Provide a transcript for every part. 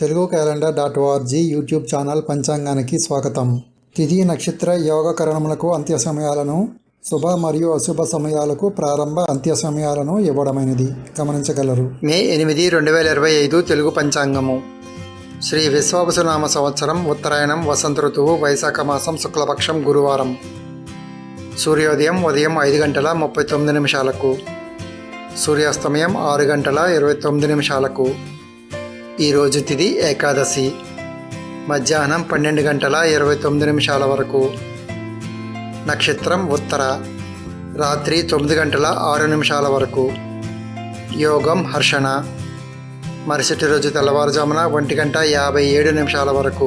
Telugu calendar dot org YouTube channel పంచాంగానికి స్వాగతం. తిథి నక్షత్ర యోగకరణములకు అంత్య సమయాలను శుభ మరియు అశుభ సమయాలకు ప్రారంభ అంత్య సమయాలను ఇవ్వడమైనది. గమనించగలరు. మే ఎనిమిది రెండు వేల ఇరవై ఐదు తెలుగు పంచాంగము. శ్రీ విశ్వావసునామ సంవత్సరం ఉత్తరాయణం వసంత ఋతువు వైశాఖ మాసం శుక్లపక్షం గురువారం. సూర్యోదయం ఉదయం ఐదు గంటల ముప్పై తొమ్మిది నిమిషాలకు. సూర్యాస్తమయం ఆరు గంటల ఇరవై తొమ్మిది నిమిషాలకు. ఈరోజు తిది ఏకాదశి. మధ్యాహ్నం పన్నెండు గంటల ఇరవై తొమ్మిది నిమిషాల వరకు. నక్షత్రం ఉత్తర. రాత్రి తొమ్మిది గంటల ఆరు నిమిషాల వరకు. యోగం హర్షణ. మరుసటి రోజు తెల్లవారుజామున ఒంటి గంట యాభై ఏడు నిమిషాల వరకు.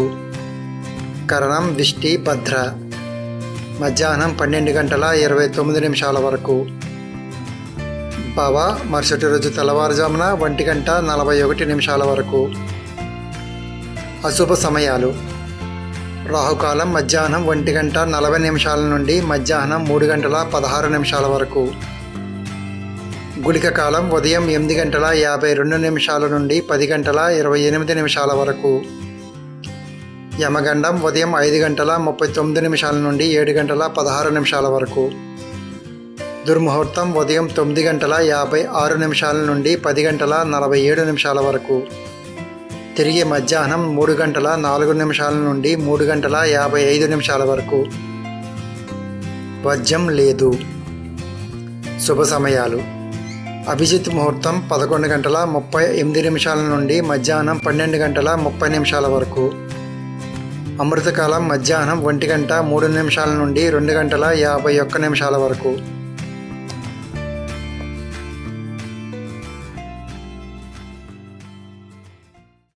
కరణం విష్టి భద్ర. మధ్యాహ్నం పన్నెండు గంటల ఇరవై తొమ్మిది నిమిషాల వరకు. పావ మరుసటి రోజు తెల్లవారుజామున ఒంటి గంట నలభై ఒకటి నిమిషాల వరకు. అశుభ సమయాలు. రాహుకాలం మధ్యాహ్నం ఒంటి గంట నలభై నిమిషాల నుండి మధ్యాహ్నం మూడు గంటల పదహారు నిమిషాల వరకు. గుళిక కాలం ఉదయం ఎనిమిది గంటల యాభై రెండు నిమిషాల నుండి పది గంటల ఇరవై ఎనిమిది నిమిషాల వరకు. యమగండం ఉదయం ఐదు గంటల ముప్పై తొమ్మిది నిమిషాల నుండి ఏడు గంటల పదహారు నిమిషాల వరకు. దుర్ముహూర్తం ఉదయం తొమ్మిది గంటల యాభై ఆరు నిమిషాల నుండి పది గంటల నలభై ఏడు నిమిషాల వరకు. తిరిగి మధ్యాహ్నం మూడు గంటల నాలుగు నిమిషాల నుండి మూడు గంటల యాభై ఐదు నిమిషాల వరకు. వజ్యం లేదు. శుభ సమయాలు. అభిజిత్ ముహూర్తం పదకొండు గంటల ముప్పై ఎనిమిది నిమిషాల నుండి మధ్యాహ్నం పన్నెండు గంటల ముప్పై నిమిషాల వరకు. అమృతకాలం మధ్యాహ్నం ఒంటి గంట మూడు నిమిషాల నుండి రెండు గంటల యాభై ఒక్క నిమిషాల వరకు.